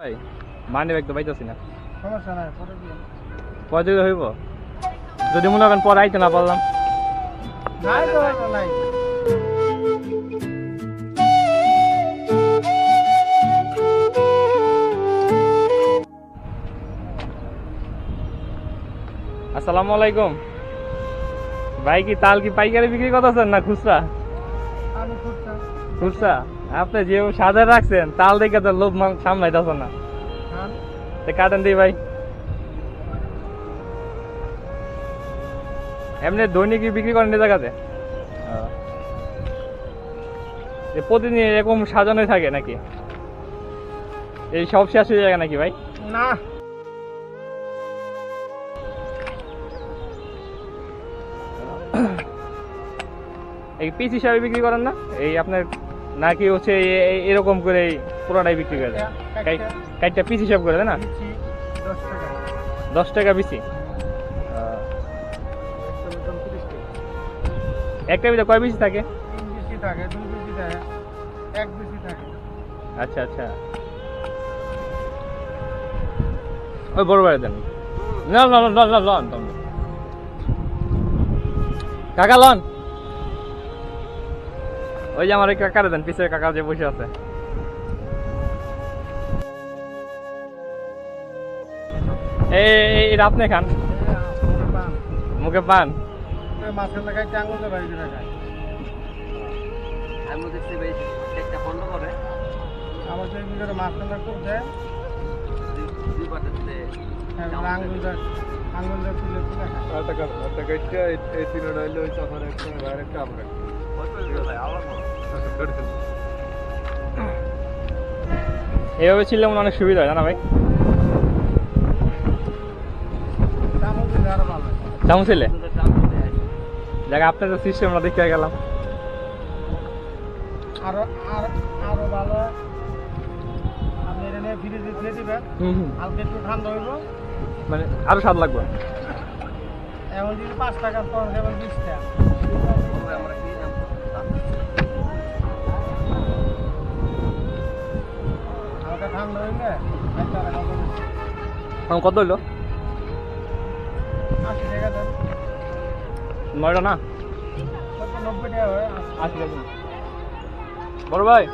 ভাই মানে ব্যাগ তো পাইতেছি না। সমস্যা নাই পরে দিও পরে দিলে হইব। যদি মনে করেন পরে আইতে না পারলাম। নাই তো নাই আসসালামু আলাইকুম। ভাই কি তাল কি পাইকারি বিক্রি করতেছেন না খুচরা। খুচরা? আপনি যে সাজা রাখছেন তাল দেখে তো লোভ সামলাইতেছেন না। হ্যাঁ। কাটেন দিই ভাই। এমনি দৈনিক বিক্রি করেন এই জায়গাতে? প্রতিদিন এরকম সাজানোই থাকে নাকি? এই সব শেষ হয়ে যায় নাকি ভাই? না। এই পিস হিসাবে বিক্রি করেন না? এই আপনার নাকি হচ্ছে এরকম করে পুরোটাই বিক্রি করে কাইটটা। কাইটটা পিস হিসাব করে দেন না? দশ টাকা। বেশি একটা ভিতরে কয় বেশি থাকে? আচ্ছা আচ্ছা। ওই বড় বাড়ি দেন। না লন লন লন লন কাকা লন। ওই যে আমার এই কাকারে দেন, পিছের কাকা যে বসে আছে। এই, এই- আপনি খান। মুখে পান। মাছের লাগাই চাঙ্গুল বাড়ি দিয়ে খায় আমি দেখছি ভাই একটা বন্ধ করে আমার। যে ভিতরে মাছ রান্না করছে দুই- দুই পাটাতে আঙ্গুল দেয় আঙ্গুল দেয় তুলে তুলে খায় এইভাবে ছিল মনে অনেক সুবিধা হয় জানা ভাই? আরও ছিলে দেখ আপনার তো সিস্টেম আমরা দেখতে গেলাম। আরও আর আরও ভালো। আপনি এটা নিয়ে ফ্রিজে দিয়ে দিবেন। হালকা একটু ঠান্ডা হইব। মানে আরও স্বাদ লাগবে। এখন যদি পাঁচ টাকার পর যেমন বিশ টাকা। এখন কত হইল নয়টা না আশি। টাকা বড় ভাই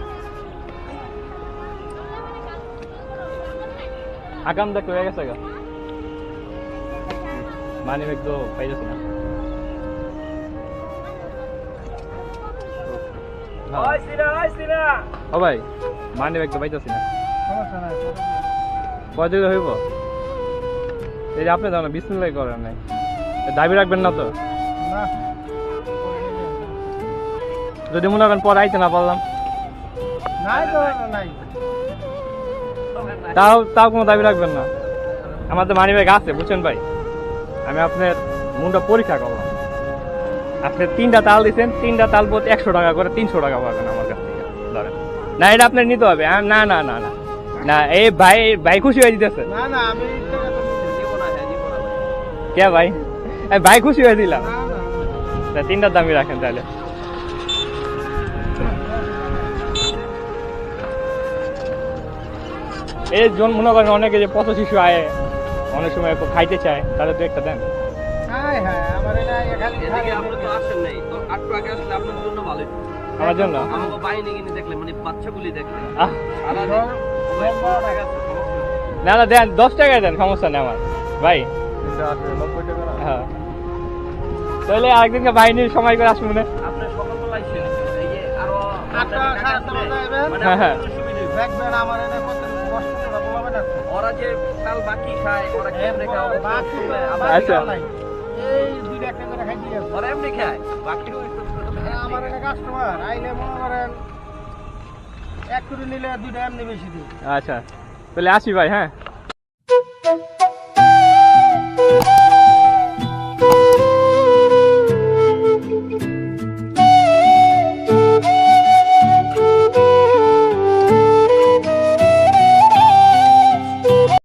আকাম দেখ হয়ে গেছে গা মানি ব্যাগ তো পাইতেছি না ও ভাই মানি ব্যাগ তো পাইতেছি না সমস্যা নাই কয় দিলে হইব এই যে আপনি জানো বিসমিল্লাহ করেন নাই। দাবি রাখবেন না তো? যদি মনে করেন পরে আইতে না পারলাম। তাও তাও কোনো দাবি রাখবেন না। আমার তো মানি ব্যাগ আছে বুঝছেন ভাই? আমি আপনার মনটা পরীক্ষা করলাম। আপনি তিনটা তাল দিচ্ছেন তিনটা তাল প্রতি একশো টাকা করে তিনশো টাকা পাবেন আমার কাছ থেকে। ধরেন। না এটা আপনার নিতে হবে। না না না না। না এই ভাই ভাই খুশি হয়ে দিতেছে। না না আমি কে ভাই ভাই খুশি হয়ে দিলাম না না তা তিনটা দামই রাখেন তাহলে এই জন মনে করেন অনেকে যে পথ শিশু আয় অনেক সময় খাইতে চায় তাহলে তো একটা দেন হ্যাঁ হ্যাঁ আমার এটা খালি এদিকে আপনি তো আসেন নাই তো একটু আগে আসলে আপনার জন্য মানে। না না দেন দশ টাকায় দেন সমস্যা নেই আমার ভাই হ্যাঁ। তাহলে আরেকদিনকে বাহিনীর সময় করে আসব না। মানে হ্যাঁ, হ্যাঁ। আচ্ছা। ওই তো- আমার কাস্টমার আইলে মনে করেন এক নিলে দুইটা এমনি বেশি দিই। আচ্ছা। তাহলে আসি ভাই হ্যাঁ?